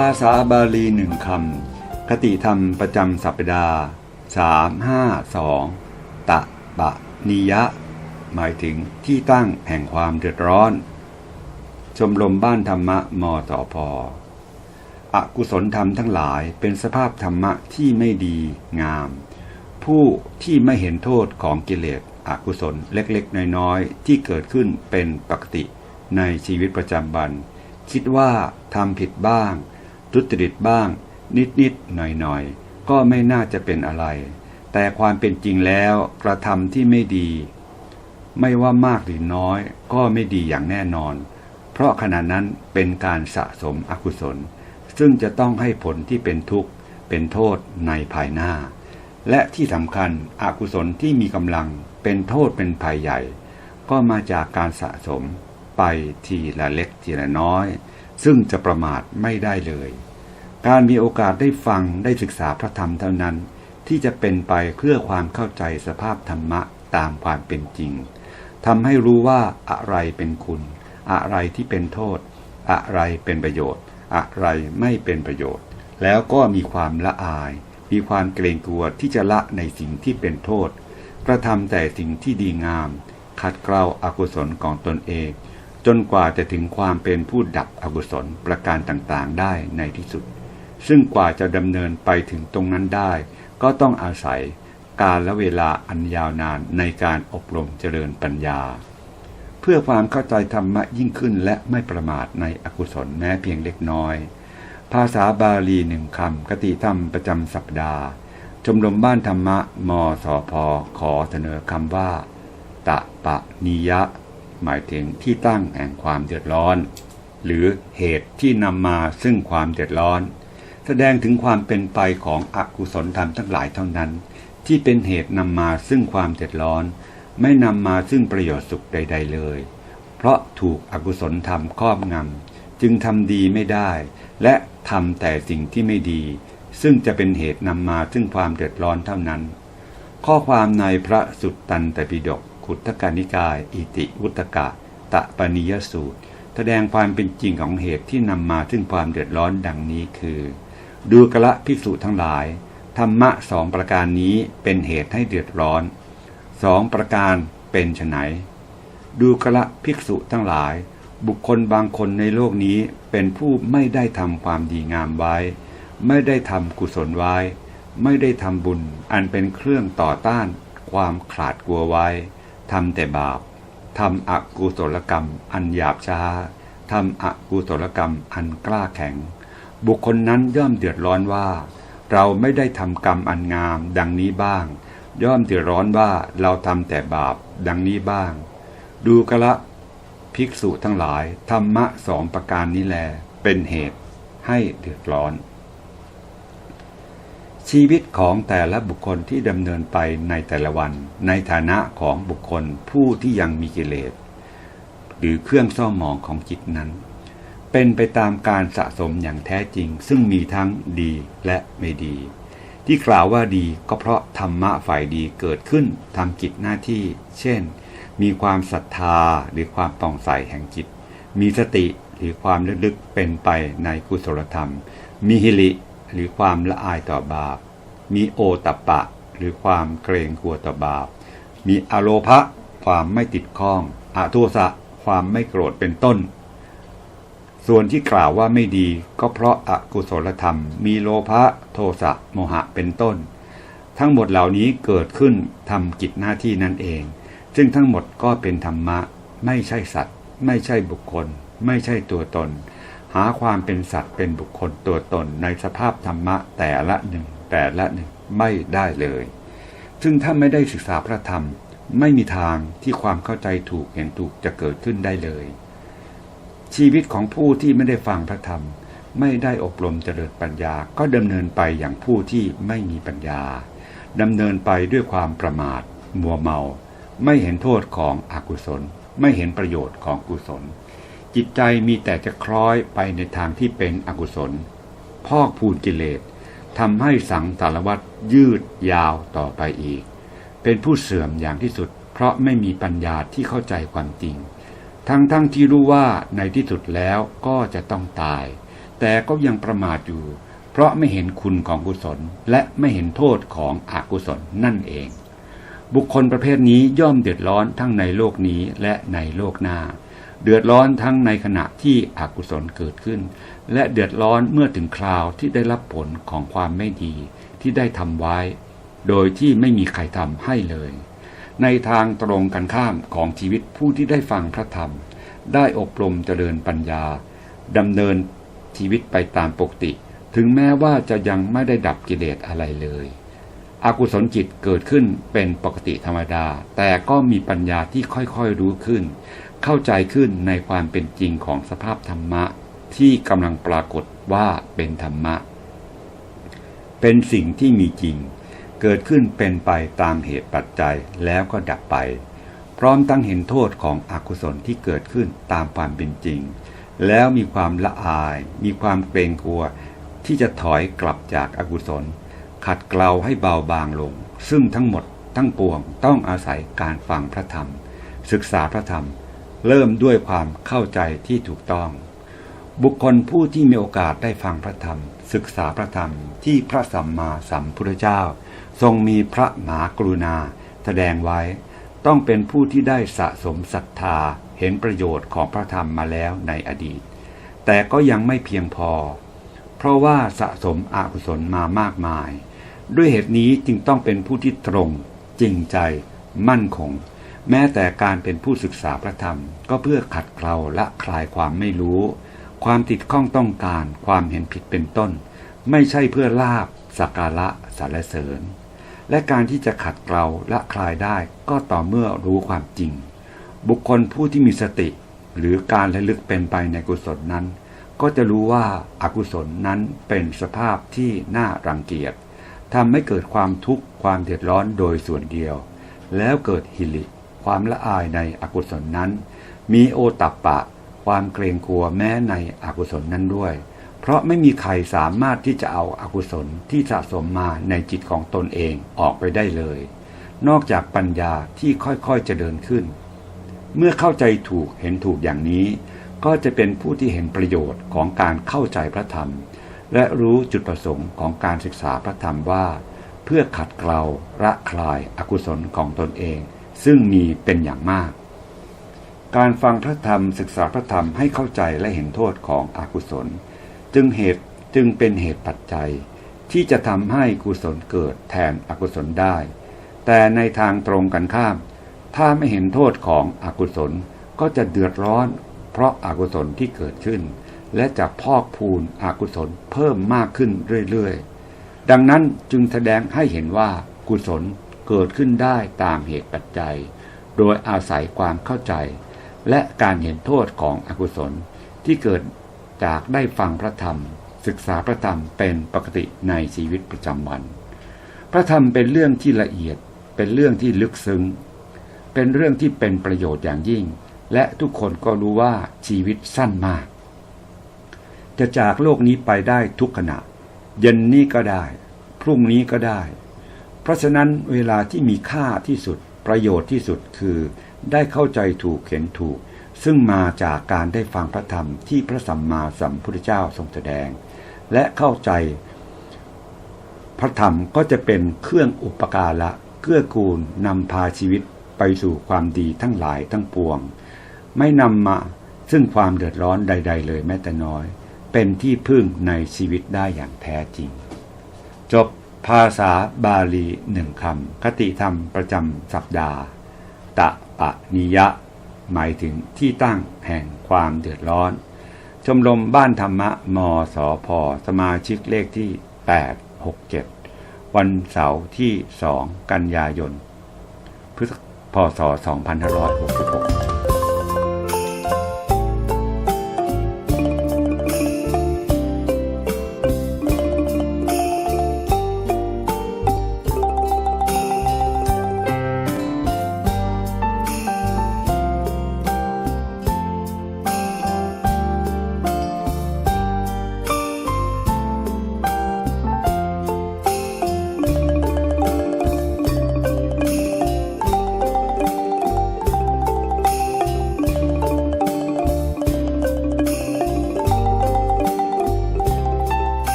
ภาษาบาลีหนึ่งคำคติธรรมประจำสัปดาห์สามห้าสองตะปะนิยะ หมายถึงที่ตั้งแห่งความเดือดร้อน ชมรมบ้านธรรมะมตอพอกุศลธรรมทั้งหลายเป็นสภาพธรรมะที่ไม่ดีงาม ผู้ที่ไม่เห็นโทษของกิเลสอกุศลเล็กๆ น้อยๆ ที่เกิดขึ้นเป็นปกติในชีวิตประจำวัน คิดว่าทำผิดบ้าง ทุจริตบ้าง นิดๆหน่อยๆก็ไม่น่าจะเป็นอะไร แต่ความเป็นจริงแล้วกระทำที่ไม่ดี ไม่ว่ามากหรือน้อยก็ไม่ดีอย่างแน่นอน เพราะขณะนั้นเป็นการสะสมอกุศล ซึ่งจะต้องให้ผลที่เป็นทุกข์เป็นโทษในภายหน้า และที่สำคัญอกุศลที่มีกำลังเป็นโทษเป็นภัยใหญ่ ก็มาจากการสะสมไปทีละเล็กทีละน้อย ซึ่งจะประมาทไม่ได้เลย การมีโอกาสได้ฟังได้ศึกษาพระธรรมเท่านั้น ที่จะเป็นไปเพื่อความเข้าใจสภาพธรรมะตามความเป็นจริงทำให้รู้ว่าอะไรเป็นคุณ อะไรที่เป็นโทษ อะไรเป็นประโยชน์ อะไรไม่เป็นประโยชน์ แล้วก็มีความละอาย มีความเกรงกลัวที่จะละในสิ่งที่เป็นโทษ กระทำแต่สิ่งที่ดีงาม ขัดเกลาอากุศลของตนเอง จนกว่าจะถึงความเป็นผู้ดับอกุศลประการต่างๆ ได้ในที่สุด ซึ่งกว่าจะดำเนินไปถึงตรงนั้นได้ ก็ต้องอาศัยการและเวลาอันยาวนานในการอบรมเจริญปัญญา เพื่อความเข้าใจธรรมะยิ่งขึ้นและไม่ประมาทในอกุศลแม้เพียงเล็กน้อย ภาษาบาลีหนึ่งคำคติธรรมประจำสัปดาห์ ชมรมบ้านธรรมะมสพขอเสนอคำว่า ตะปะนิยะ หมายถึงที่ตั้งแห่งความเดือดร้อน หรือเหตุที่นำมาซึ่งความเดือดร้อน แสดงถึงความเป็นไปของอกุศลธรรมทั้งหลายเท่านั้น ที่เป็นเหตุนำมาซึ่งความเดือดร้อน ไม่นำมาซึ่งประโยชน์สุขใด ๆ เลย เพราะถูกอกุศลธรรมครอบงำจึงทำดีไม่ได้ และทำแต่สิ่งที่ไม่ดี ซึ่งจะเป็นเหตุนำมาซึ่งความเดือดร้อนเท่านั้น ข้อความในพระสุตตันตปิฎกขุทกานิกาย อิติวุตกะ ตะปนิยสูตร แสดงความเป็นจริงของเหตุที่นำมาซึ่งความเดือดร้อนดังนี้คือ ดูกระภิกษุทั้งหลาย ธรรมะสองประการนี้เป็นเหตุให้เดือดร้อน สองประการเป็นไฉนดูกระภิกษุทั้งหลาย บุคคลบางคนในโลกนี้เป็นผู้ไม่ได้ทำความดีงามไว้ ไม่ได้ทำกุศลไว้ ไม่ได้ทำบุญอันเป็นเครื่องต่อต้านความขาดกลัวไว้ทำแต่บาปทำอกุศลกรรมอันหยาบช้าทำอกุศลกรรมอันกล้าแข็ง บุคคลนั้นย่อมเดือดร้อนว่า เราไม่ได้ทำกรรมอันงามดังนี้บ้าง ย่อมเดือดร้อนว่าเราทำแต่บาปดังนี้บ้าง ดูกระภิกษุทั้งหลายธรรมะสองประการนี้แล เป็นเหตุให้เดือดร้อน ชีวิตของแต่ละบุคคลที่ดำเนินไปในแต่ละวัน ในฐานะของบุคคลผู้ที่ยังมีกิเลสหรือเครื่องเศร้าหมองของจิตนั้น เป็นไปตามการสะสมอย่างแท้จริง ซึ่งมีทั้งดีและไม่ดี ที่กล่าวว่าดีก็เพราะธรรมะฝ่ายดีเกิดขึ้นทำกิจหน้าที่ เช่น มีความศรัทธาหรือความปองใสแห่งจิต มีสติหรือความลึกๆเป็นไปในกุศลธรรม มีหิริหรือความละอายต่อบาป มีโอตัปปะ หรือความเกรงกลัวต่อบาป มีอโลภะความไม่ติดข้องอโทสะความไม่โกรธเป็นต้น ส่วนที่กล่าวว่าไม่ดีก็เพราะอากุศลธรรม มีโลภะโทสะโมหะเป็นต้น ทั้งหมดเหล่านี้เกิดขึ้นทำกิจหน้าที่นั่นเอง ซึ่งทั้งหมดก็เป็นธรรมะ ไม่ใช่สัตว์ ไม่ใช่บุคคล ไม่ใช่ตัวตน หาความเป็นสัตว์เป็นบุคคลตัวตนในสภาพธรรมะแต่ละหนึ่งแต่ละหนึ่งไม่ได้เลย ซึ่งถ้าไม่ได้ศึกษาพระธรรม ไม่มีทางที่ความเข้าใจถูกเห็นถูกจะเกิดขึ้นได้เลย ชีวิตของผู้ที่ไม่ได้ฟังพระธรรม ไม่ได้อบรมเจริญปัญญา ก็ดำเนินไปอย่างผู้ที่ไม่มีปัญญาดำเนินไปด้วยความประมาท มัวเมา ไม่เห็นโทษของอกุศล ไม่เห็นประโยชน์ของกุศล จิตใจมีแต่จะคล้อยไปในทางที่เป็นอกุศล พอกพูนกิเลสทำให้สังสารวัตรยืดยาวต่อไปอีก เป็นผู้เสื่อมอย่างที่สุด เพราะไม่มีปัญญาที่เข้าใจความจริง ทั้งๆทที่รู้ว่าในที่สุดแล้วก็จะต้องตายแต่แต่ก็ยังประมาทอยู่ เพราะไม่เห็นคุณของกุศล และไม่เห็นโทษของอกุศลนั่นเอง บุคคลประเภทนี้ย่อมเดือดร้อนทั้งในโลกนี้และในโลกหน้า เดือดร้อนทั้งในขณะที่อกุศลเกิดขึ้น และเดือดร้อนเมื่อถึงคราวที่ได้รับผลของความไม่ดีที่ได้ทำไว้ โดยที่ไม่มีใครทำให้เลย ในทางตรงกันข้ามของชีวิตผู้ที่ได้ฟังพระธรรม ได้อบรมเจริญปัญญาดำเนินชีวิตไปตามปกติ ถึงแม้ว่าจะยังไม่ได้ดับกิเลสอะไรเลยอกุศลจิตเกิดขึ้นเป็นปกติธรรมดา แต่ก็มีปัญญาที่ค่อยๆรู้ขึ้น เข้าใจขึ้นในความเป็นจริงของสภาพธรรมะ ที่กำลังปรากฏว่าเป็นธรรมะ เป็นสิ่งที่มีจริง เกิดขึ้นเป็นไปตามเหตุปัจจัยแล้วก็ดับไป พร้อมตั้งเห็นโทษของอกุศลที่เกิดขึ้นตามความเป็นจริง แล้วมีความละอาย มีความเกรงกลัว ที่จะถอยกลับจากอากุศล ขัดเกลาให้เบาบางลง ซึ่งทั้งหมดทั้งปวงต้องอาศัยการฟังพระธรรม ศึกษาพระธรรม เริ่มด้วยความเข้าใจที่ถูกต้อง บุคคลผู้ที่มีโอกาสได้ฟังพระธรรม ศึกษาพระธรรมที่พระสัมมาสัมพุทธเจ้า ทรงมีพระมหากรุณา แสดงไว้ ต้องเป็นผู้ที่ได้สะสมศรัทธาเห็นประโยชน์ของพระธรรมมาแล้วในอดีต แต่ก็ยังไม่เพียงพอ เพราะว่าสะสมอกุศลมามากมาย ด้วยเหตุนี้จึงต้องเป็นผู้ที่ตรง จริงใจ มั่นคง แม้แต่การเป็นผู้ศึกษาพระธรรม ก็เพื่อขัดเกลาและคลายความไม่รู้ ความติดข้องต้องการ ความเห็นผิดเป็นต้น ไม่ใช่เพื่อลาบสักการะสรรเสริญ และการที่จะขัดเกลาและคลายได้ก็ต่อเมื่อรู้ความจริง บุคคลผู้ที่มีสติ หรือการระลึกเป็นไปในกุศลนั้น ก็จะรู้ว่าอากุศลนั้นเป็นสภาพที่น่ารังเกียจทำให้เกิดความทุกข์ความเดือดร้อนโดยส่วนเดียว แล้วเกิดหิริความละอายในอกุศลนั้น มีโอตัปปะ ความเกรงกลัวแม้ในอกุศลนั้นด้วย เพราะไม่มีใครสามารถที่จะเอาอากุศลที่สะสมมาในจิตของตนเองออกไปได้เลย นอกจากปัญญาที่ค่อยๆจะเดินขึ้น เมื่อเข้าใจถูกเห็นถูกอย่างนี้ ก็จะเป็นผู้ที่เห็นประโยชน์ของการเข้าใจพระธรรม และรู้จุดประสงค์ของการศึกษาพระธรรมว่า เพื่อขัดเกลาระคลายอากุศลของตนเอง ซึ่งมีเป็นอย่างมาก การฟังพระธรรมศึกษาพระธรรมให้เข้าใจและเห็นโทษของอกุศล จึงเหตุจึงเป็นเหตุปัจจัย ที่จะทำให้กุศลเกิดแทนอกุศลได้ แต่ในทางตรงกันข้าม ถ้าไม่เห็นโทษของอกุศลก็จะเดือดร้อน เพราะอากุศลที่เกิดขึ้น และจะพอกพูนอกุศลเพิ่มมากขึ้นเรื่อยๆ ดังนั้นจึงแสดงให้เห็นว่ากุศลเกิดขึ้นได้ตามเหตุปัจจัย โดยอาศัยความเข้าใจ และการเห็นโทษของอกุศลที่เกิด จากได้ฟังพระธรรม ศึกษาพระธรรมเป็นปกติในชีวิตประจำวัน พระธรรมเป็นเรื่องที่ละเอียด เป็นเรื่องที่ลึกซึ้ง เป็นเรื่องที่เป็นประโยชน์อย่างยิ่ง และทุกคนก็รู้ว่าชีวิตสั้นมาก จะจากโลกนี้ไปได้ทุกขณะ เย็นนี้ก็ได้ พรุ่งนี้ก็ได้ เพราะฉะนั้นเวลาที่มีค่าที่สุดประโยชน์ที่สุดคือได้เข้าใจถูกเห็นถูก ซึ่งมาจากการได้ฟังพระธรรมที่พระสัมมาสัมพุทธเจ้าทรงแสดง และเข้าใจ พระธรรมก็จะเป็นเครื่องอุปการะเกื้อกูลนำพาชีวิตไปสู่ความดีทั้งหลายทั้งปวง ไม่นำมาซึ่งความเดือดร้อนใด ๆ เลยแม้แต่น้อย เป็นที่พึ่งในชีวิตได้อย่างแท้จริง จบภาษาบาลีหนึ่งคำคติธรรมประจำสัปดาห์ ตะปะนิยะ หมายถึงที่ตั้งแห่งความเดือดร้อน ชมรมบ้านธรรมะมสพสมาชิกเลขที่ 867 วันเสาร์ที่ 2 กันยายนพฤษพศ 2566